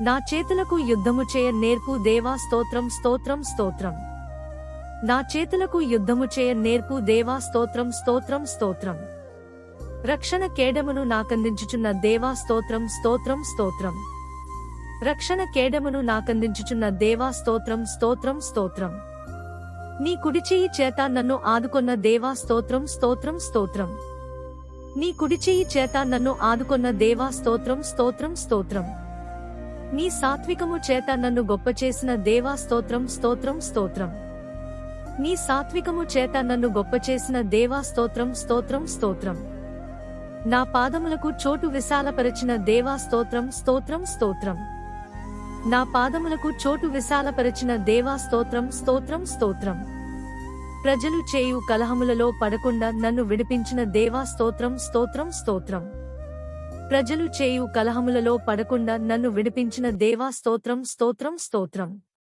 నా చేతులకు యుద్ధము చేయ నేర్పు దేవా స్తోత్రం స్తోత్రం స్తోత్రం. నా చేతులకు యుద్ధము చేయ నేర్పు దేవా స్తోత్రం స్తోత్రం స్తోత్రం. రక్షణ కేడమును నాకందించుచున్న దేవా స్తోత్రం స్తోత్రం స్తోత్రం. రక్షణ కేడమును నాకందించుచున్న దేవా స్తోత్రం స్తోత్రం స్తోత్రం. నీ కుడిచేయి చేత నన్ను ఆదుకొన్న దేవా స్తోత్రం స్తోత్రం స్తోత్రం. నీ కుడిచేయి చేత నన్ను ఆదుకొన్న దేవా స్తోత్రం స్తోత్రం స్తోత్రం. నీ సాత్వికము చేత నన్ను గొప్ప చేసిన దేవా స్తోత్రం స్తోత్రం స్తోత్రం. నీ సాత్వికము చేత నన్ను గొప్ప చేసిన దేవా స్తోత్రం స్తోత్రం స్తోత్రం. నా పాదములకు చోటు విశాలపరచిన దేవా స్తోత్రం స్తోత్రం స్తోత్రం. నా పాదములకు చోటు విశాలపరచిన దేవా స్తోత్రం స్తోత్రం స్తోత్రం. ప్రజలు చేయు కలహములలో పడకుండా నన్ను విడిపించిన దేవా స్తోత్రం స్తోత్రం స్తోత్రం. ప్రజలు చేయు కలహములలో పడకుండా నన్ను విడిపించిన దేవా స్తోత్రం స్తోత్రం స్తోత్రం.